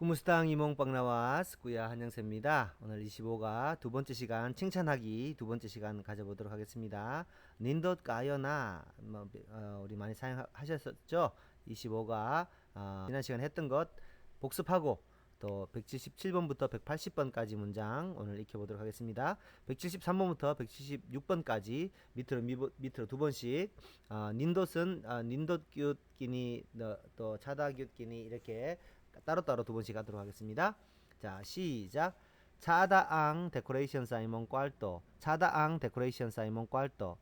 구무스탕 이몽 빵 나와스 구야 한영세입니다. 오늘 25가 두 번째 시간 칭찬하기 두 번째 시간 가져보도록 하겠습니다. 닌덧 까요나 뭐, 어, 우리 많이 사용하셨었죠? 25가 어, 지난 시간 했던 것 복습하고 또 177번부터 180번까지 문장 오늘 익혀보도록 하겠습니다. 173번부터 176번까지 밑으로 미, 밑으로 두 번씩 어, 닌덧은 어, 닌덧 끼니 또 차다 끼니 이렇게 따로따로 두 번씩 하도록 하겠습니다. 자, 시작. 차다앙 데코레이션 사이먼 꽐또 차다앙 데코레이션 사이먼 꽐또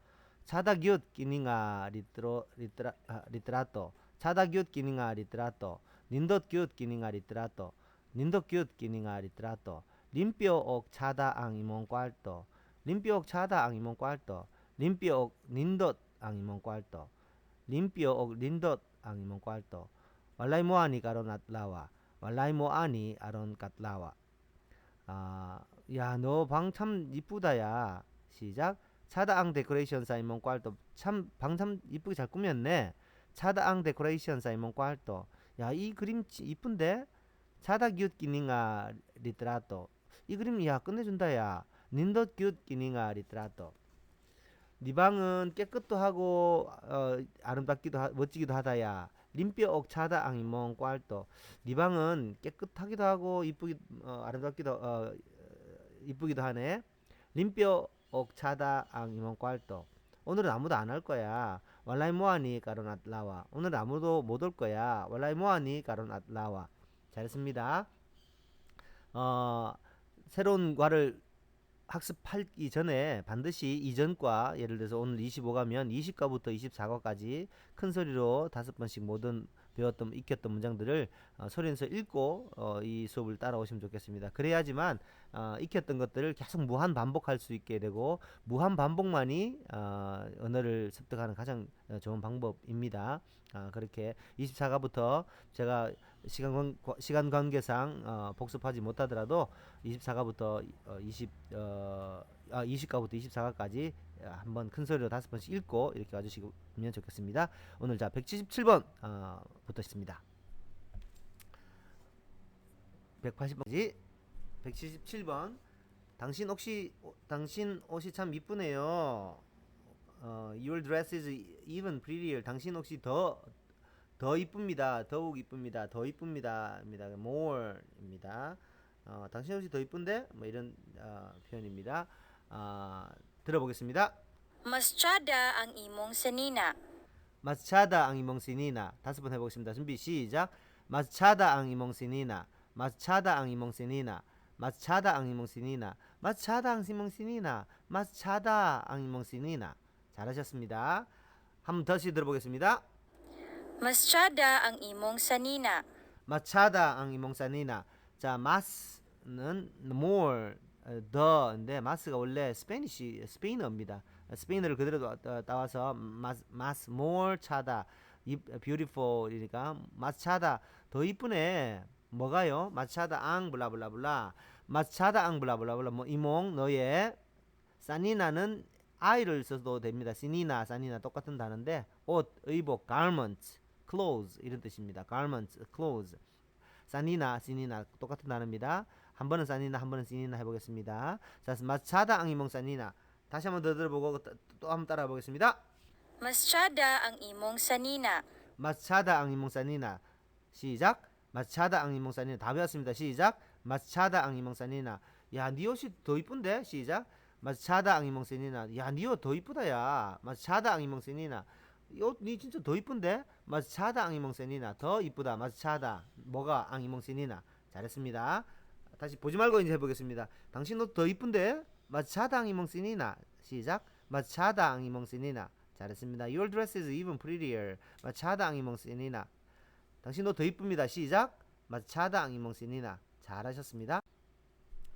차다규 끼닝아 리트로 리트라 아, 리트라토. 차다규 끼닝아 리트라토. 닌덧규 끼닝아 리트라토. 닌덧규 끼닝아 리트라토. 림뼈옥 차다앙 이몬 꽐또 림뼈옥 차다앙 이몬 꽐또 림뼈옥 닌덧 앙이몬 꽐또 림뼈옥 닌덧 앙이몬 꽐또 Walay mo ani karon atlawa. Walay mo ani aron katlawa. 아, 야, 너 방 참 이쁘다, 야. 시작. 차다앙 데코레이션 사이먼 꽐또 참방 참 이쁘게 잘 꾸몄네. 차다앙 데코레이션 사이먼 꽐또 야, 이 그림 이쁜데? 차다 뀨 끼닝아 리트라토. 이 그림 야 끝내준다, 야. 닌더 뀨 끼닝아 리트라토. 네 방은 깨끗도 하고 어, 아름답기도 하, 멋지기도 하다야. 림뼈옥 차다 앙이몽 꽐또 네 방은 깨끗하기도 하고 이쁘기 어, 아름답기도 어, 이쁘기도 하네. 림뼈옥 차다 앙이몽 꽐또 오늘은 아무도 안 할 거야. 왈라이 모아니 까론 앗라와. 오늘 아무도 못 올 거야. 왈라이 모아니 까론 앗라와. 잘했습니다. 어, 새로운 과를 학습하기 전에 반드시 이전과 예를 들어서 오늘 25가면 20과부터 24과까지 큰 소리로 다섯 번씩 모든 배웠던 익혔던 문장들을 어, 소리내서 읽고 어, 이 수업을 따라오시면 좋겠습니다. 그래야지만 어, 익혔던 것들을 계속 무한 반복할 수 있게 되고 무한 반복만이 어, 언어를 습득하는 가장 좋은 방법입니다. 아, 그렇게 24과부터 제가 시간, 관, 시간 관계상 어, 복습하지 못하더라도 24과부터 어, 20 어, 아, 20과부터 24과까지 한번 큰 소리로 다섯 번씩 읽고 이렇게 와주시면 좋겠습니다. 오늘 자 177번 어, 부터 있습니다. 180번까지 177번 당신 혹시 당신 옷이 참 이쁘네요. 어, your dress is even prettier. 당신 옷이 더더 이쁩니다. 더욱 이쁩니다. 더 이쁩니다.입니다. more입니다. 어, 당신 옷이 더 이쁜데 뭐 이런 어, 표현입니다. 어, 들어보겠습니다. Mas tsada ang imong sanina. 마차다 ang imong sinina. 다섯 번 해보겠습니다. 준비 시작. 마차다 ang imong sinina. 마차다 ang imong sinina. 마차다 ang imong sinina. 마차다 ang imong sinina. 마차다 ang imong sinina. 잘하셨습니다. 한번 다시 들어보겠습니다. Mas tsada ang imong sanina. 마차다 ang imong sanina. 자, 마스는 more, 어, 더인데 마스가 원래 스페니시 스페인어입니다. 스페인어를 그대로 따- 따와서 마스, 마스 more 차다, 이- beautiful이니까 마스 차다 더 이쁘네. 뭐가요? 마스 차다 앙 블라블라블라. 마스 차다 앙 블라블라블라. 뭐 이몽 너의 사니나는 아이를 써도 됩니다. 시니나, 사니나 똑같은 단어인데 옷, 의복, garment, clothes 이런 뜻입니다. garment, clothes. 사니나, 시니나 똑같은 단어입니다. 한 번은 사니나, 한 번은 시니나 해보겠습니다. 자, 마차다 앙이몽 사니나. 다시 한번 더 들어보고 또한번 따라 보겠습니다. Mas tsada ang imong sanina. 마차다 앙이몽 사니나. 시작. 마차다 앙이몽 사니나. 다 배웠습니다. 시작. 마차다 앙이몽 사니나. 야, 니 옷이 더 이쁜데? 시작. 마차다 앙이몽 사니나. 야, 니 옷더 이쁘다, 야. 마차다 앙이몽 사니나. 이옷니 진짜 더 이쁜데? 마차다 앙이몽 사니나. 더 이쁘다. 마차다. 뭐가 앙이몽 사니나. 잘했습니다. 다시 보지 말고 이제 해보겠습니다. 당신 옷 더 이쁜데? 마차다 앙이몽 사니나. 시작. 마차다 앙이몽 사니나. 잘했습니다. Your dress is even prettier. 마차다 앙이몽 사니나. 당신도 더 이쁩니다. 시작. 마차다 앙이몽 시니나. 잘하셨습니다.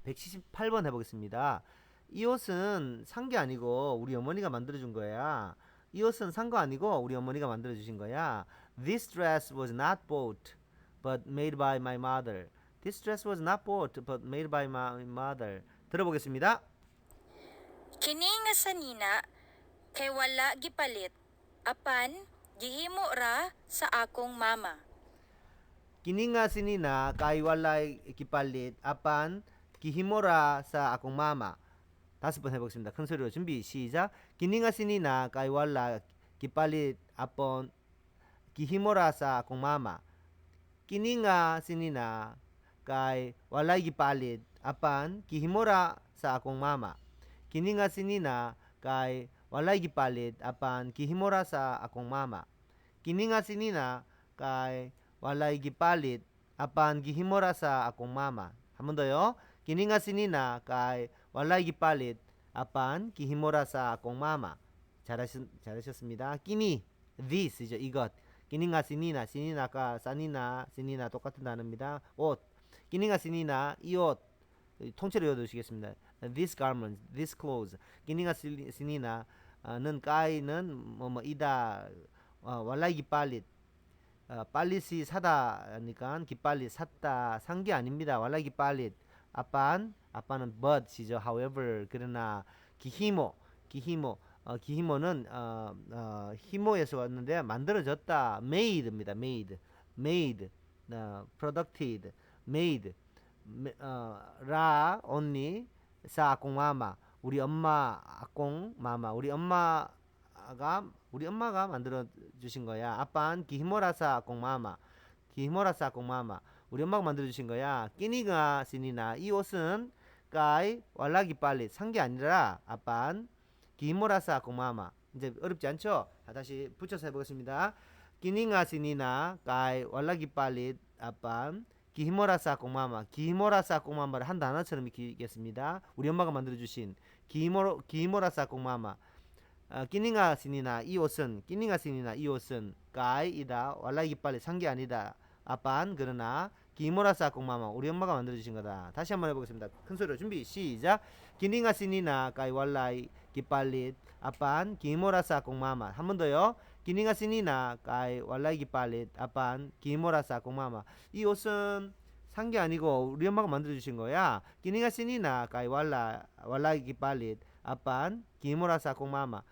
178번 해보겠습니다. 이 옷은 산 게 아니고 우리 어머니가 만들어준 거야. 이 옷은 산 거 아니고 우리 어머니가 만들어주신 거야. This dress was not bought, but made by my mother. This dress was not bought, but made by my mother. 들어보겠습니다. Kini nga sanina kay wala gipalit. Apan gihimo ra sa akong mama. kininga sinina kay walay gipalit apan gihimora sa akong mama. 다섯 번 해보겠습니다. 큰 소리로 준비 시작. 기닝아 신이나 까이왈라 기빨리 아폰 기히 모라 사 akong mama. Kininga sinina kay walay gipalit apan gihimora sa akong mama. Kininga sinina kay walay gipalit apan gihimora sa akong mama. Kininga sinina kay walay gipalit apan gihimora sa akong mama. 한번 더요. 기닝아 신이나 kay walay gipalit apan gihimora sa akong mama. 잘하셨, 잘하셨습니다. 끼니 this 이죠 이것. 기닝아 신이나 신이나가 산이나 신이나 똑같은 단어입니다. 옷. 기닝아 신이나 이 옷. 통째로 외워두시겠습니다. This garment, this clothes. 기닝아 신이나 어, 는 까이는 뭐뭐 이다 어, walay gipalit 어, 빨리시 사다니까 기빨리 샀다 산 게 아닙니다. walay gipalit 아pan 아빠는 but이죠. however 그러나 기히모 기히모 어, 기히모는 어, 어, 히모에서 왔는데 만들어졌다 made입니다. made made 어, produced made 매- 어, 라 only 사 아공 마마. 우리 엄마 아공 마마. 우리 엄마가 우리 엄마가 만들어 주신 거야. 아빠는 기히모라사 아공 마마. 기히모라사 아공 마마. 우리 엄마가 만들어 주신 거야. 끼니가 신이나. 이 옷은 까이 왈라기 빨리. 산 게 아니라 아빤 기모라사 고마마. 이제 어렵지 않죠? 자, 다시 붙여서 해보겠습니다. 끼니가 신이나 까이 왈라기 빨리. 아빤 기모라사 고마마 기모라사 고마마를 한 단어처럼 읽겠습니다. 우리 엄마가 만들어 주신 기모 기모라사 고마마 어, 끼니가 신이나 이 옷은 끼니가 신이나 이 옷은 까이이다 왈라기 빨리 산 게 아니다. 아빤 그러나 기모라사 공마마 우리 엄마가 만들어 주신 거다. 다시 한번 해보겠습니다. 큰 소리로 준비 시작. 기닝아 시니나 까이 왈라이 기빨릿 아빤 기모라사 공마마 한 번 더요. 기닝아 시니나 까이 왈라이 기빨릿 아빤 기모라사 공마마 이 옷은 산 게 아니고 우리 엄마가 만들어 주신 거야. 기닝아 시니나 까이 왈라 왈라이 기빨릿 아빤 기모라사 공마마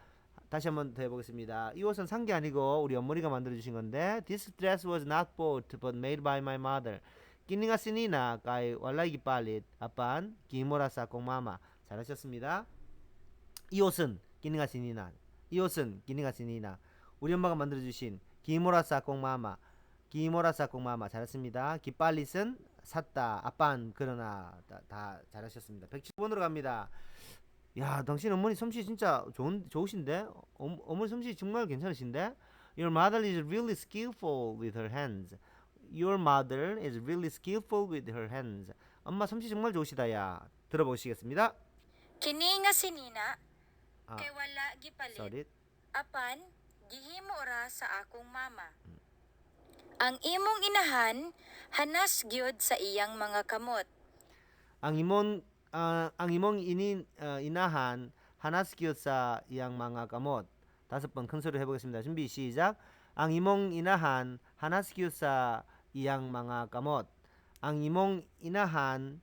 다시 한번 더 해보겠습니다. 이 옷은 산 게 아니고 우리 어머니가 만들어 주신 건데 This dress was not bought but made by my mother. Kininga sinina kay walay gipalit apan kimura sa akong mama. 잘하셨습니다. 이 옷은 kininga sinina. 이 옷은 kininga sinina. 우리 엄마가 만들어 주신 기모라 사 akong mama. 기모라 사 akong mama. 잘했습니다. 기빨릿은 샀다. 아pan 그러나 다, 다 잘하셨습니다. 110번으로 갑니다. 야, 당신 어머니 솜씨 진짜 좋은 좋으신데? 어, 어머니 솜씨 정말 괜찮으신데? Your mother is really skillful with her hands. Your mother is really skillful with her hands. 엄마 솜씨 정말 좋으시다야. 들어보시겠습니다. Kini nga sinina 아, kay wala gipalit sorry. apan gihimo ra sa akong mama. Ang imong inahan hanas gyud sa iyang mga kamot. ang imong ah, ang imong inin 어, inahan 하나스키웃 사 이양 mga kamot. 다섯 번 큰 소리로 해보겠습니다. 준비 시작. ang imong inahan 하나스키웃 사 이양 mga kamot. ang imong inahan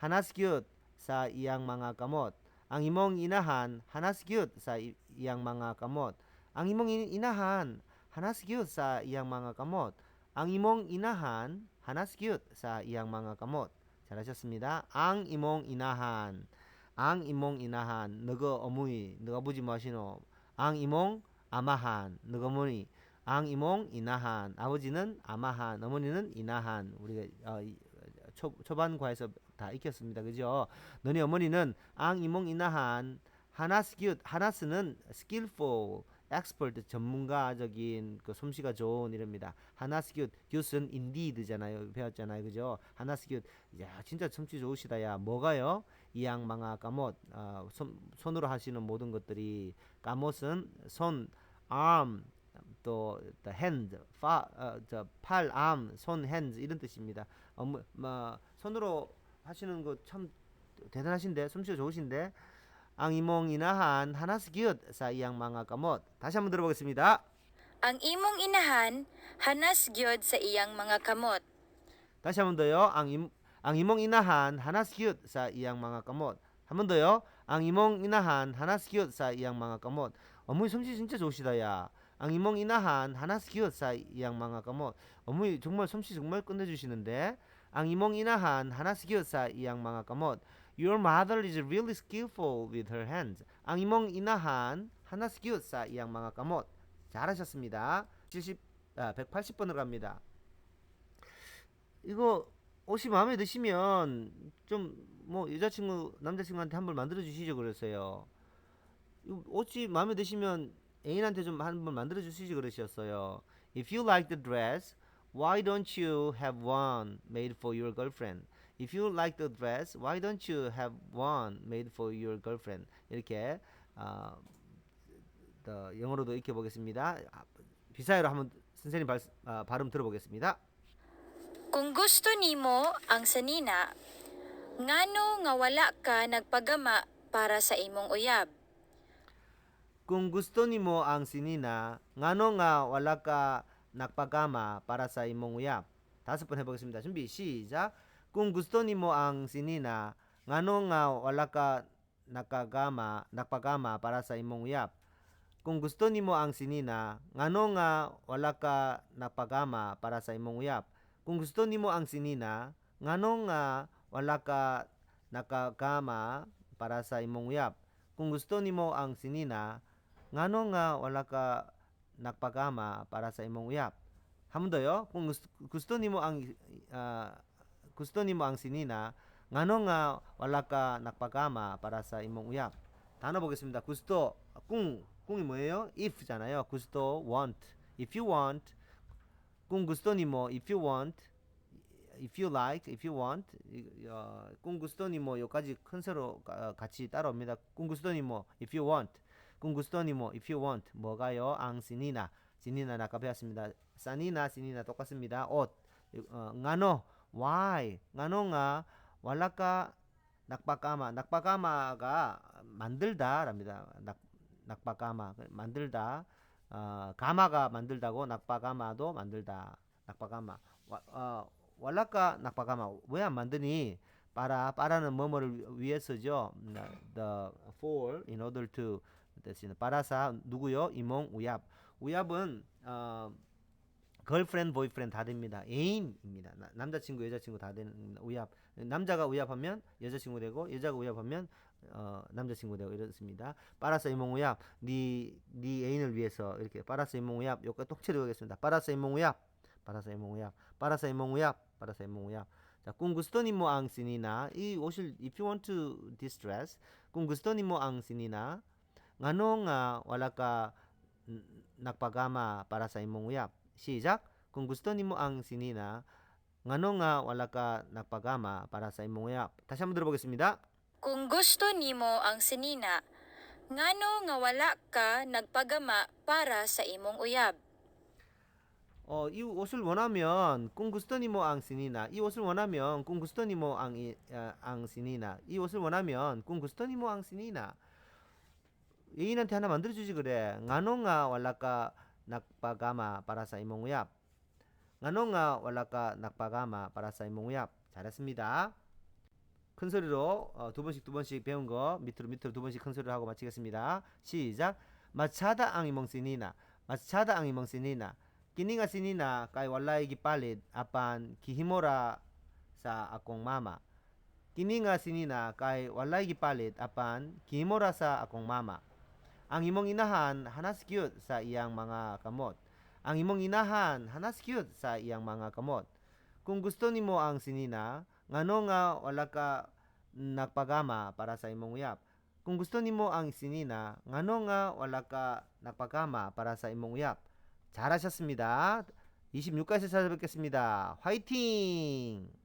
하나스키웃 사 이양 mga kamot. ang imong inahan 하나스키웃 사 이- iyang mga kamot. ang imong in- inahan 하나스키웃 사 iyang mga kamot. ang imong inahan 하나스키웃 사 iyang mga kamot. 잘하셨습니다. inahan. ang imong inahan. 너거 어머니. 너가 보지 마시노. imong 아마한. 너가 어머니. imong inahan. 아버지는 아마한. 어머니는 inahan. 우리가 어, 이- 초, 초반과에서 다 익혔습니다. 그죠? 너네 어머니는 ang imong inahan. 하나스기웃. 하나스는 skillful. Expert 전문가적인 그 솜씨가 좋은 이랍니다. 하나스기웃 듀스는 indeed잖아요. 배웠잖아요. 그죠? 하나스기웃 야 진짜 솜씨 좋으시다 야 뭐가요? 이양 망아 까못 아, 손, 손으로 하시는 모든 것들이 까못은 손 arm 또 hand 파, 어, 저, 팔, arm, 손, hands 이런 뜻입니다. 어, 뭐, 뭐, 손으로 하시는 거 참 대단하신데 솜씨가 좋으신데 앙이몽이나한 하나스기웃 사 이양 망아 까못 다시 한번 들어보겠습니다. Ang imong inahan hanas gyud sa iyang mga kamot. 다시 한번 더요. 앙임 앙이몽 이나한 하나스키웃 사 이양 망아 까못. 한번 더요. 앙이몽 이나한 하나스키웃 사 이양 망아 까못. 어머니 솜씨 진짜 좋으시다 야. ang imong inahan hanas gyud sa iyang mga kamot. 어머니 정말 솜씨 정말 끝내주시는데 ang imong inahan hanas gyud sa iyang mga kamot. Your mother is really skillful with her hands. ang imong ina한 하나 스 기웃 사 이양 mga kamot. 잘하셨습니다. 70 아, 180번으로 갑니다. 이거 옷이 마음에 드시면 좀 뭐 여자친구 남자친구한테 한번 만들어 주시죠 그랬어요. 옷이 마음에 드시면 애인한테 좀 한 번 만들어 주시지 그러셨어요. If you like the dress, why don't you have one made for your girlfriend? If you like the dress, why don't you have one made for your girlfriend? 이렇게 아, 더 영어로도 익혀 보겠습니다. 아, 비사이로 한번 선생님 발, 아, 발음 들어보겠습니다. Kung gusto nimo ang sanina, ngano nga wala ka nagpagama para sa imong uyab? Kung gusto nimo ang sinina, ngano nga wala ka nakpagama para sa imong uyap. 다섯 번 해보겠습니다. 준비 시작. kung gusto nimo ang sinina ngano nga wala ka nakagama nagpagama para sa imong uyab kung gusto nimo ang sinina ngano nga wala ka napagama para sa imong uyab kung gusto nimo ang sinina ngano nga wala ka nakagama para sa imong uyab kung gusto nimo ang sinina ngano nga wala ka nagpagama para sa imong uyab hamdoyo oh. kung gusto, gusto nimo ang uh, gusto nimo ang sinina, ngano nga wala ka nakpagama para sa imong uyap. 단어 보겠습니다. gusto, kung, kung이 뭐예요? if잖아요. gusto, want. if you want, kung gusto nimo, if you want, if you like, if you want, 이- 어, kung gusto nimo 여기까지 큰 세로 가- 같이 따라옵니다. kung gusto nimo, if you want. kung gusto nimo, if you want, 뭐가요? ang sinina. sinina 나 아까 배웠습니다. 산이나 sinina 똑같습니다. 옷. 어, ngano, why? wala ka nakpakama. nakpakama가 만들다랍니다. 낙, 낙박가마 만들다. 어, 가마가 만들다고 낙박가마도 만들다. 낙박가마. 와, 어, walaka nakpagama. 왜안 만드니? para para는 뭐뭐를 위해서죠. the for in order to sa 누구요? 이몽 우얍. 우얍은 어, girlfriend, boyfriend 다 됩니다. 애인입니다. 나- 남자친구, 여자친구 다 되는 우얍. 남자가 우얍하면 여자친구 되고 여자가 우얍하면 어, 남자친구 되고 이렇습니다. 빠라서 이몽 우얍. 네, 네 애인을 위해서 이렇게 빠라서 이몽 우얍. 요까 똑처리 하겠습니다. 빠라서 이몽 우얍. 빠라서 이몽 우얍. 빠라서 이몽 우얍. 빠라서 이몽 우얍. 자, nimo ang sinina, i 옷을 if you want to gusto nimo ang sinina, ngano nga wala ka nakpagama. 시작. kung gusto nimo ang sinina, ngano nga wala ka nakpagama para sa imong uyap. 다시 한번 들어보겠습니다. Kung gusto nimo ang sanina, ngano nga wala ka nagpagama para sa imong uyab? 어, 이 옷을 원하면 kung gusto nimo ang sinina. 이 옷을 원하면 kung gusto nimo ang 이- 아, ang sinina. 이 옷을 원하면 kung gusto nimo ang sinina. 애인한테 하나 만들어 주지 그래. ngano nga wala ka nakpagama para sa imong uyap. ngano nga wala ka nakpagama para sa imong uyap. 잘했습니다. 큰 소리로 어, 두 번씩 두 번씩 배운 거 밑으로 밑으로 두 번씩 큰 소리로 하고 마치겠습니다. 시작. 마차다 imong sinina. 마차다. Kini nga sinina kay walay gipalit apan gihimora sa akong mama. Kini nga sinina kay walay gipalit apan gihimora sa akong mama. Ang imong inahan hanas cute sa iyang mga kamot. Ang imong inahan hanas cute sa iyang mga kamot. Kung gusto nimo ang sinina, ngano nga wala ka nagpagama para sa imong uyap. Kung gusto nimo ang sinina, ngano nga wala ka nagpagama para sa imong uyap. 잘하셨습니다. 26까지 찾아뵙겠습니다. 화이팅!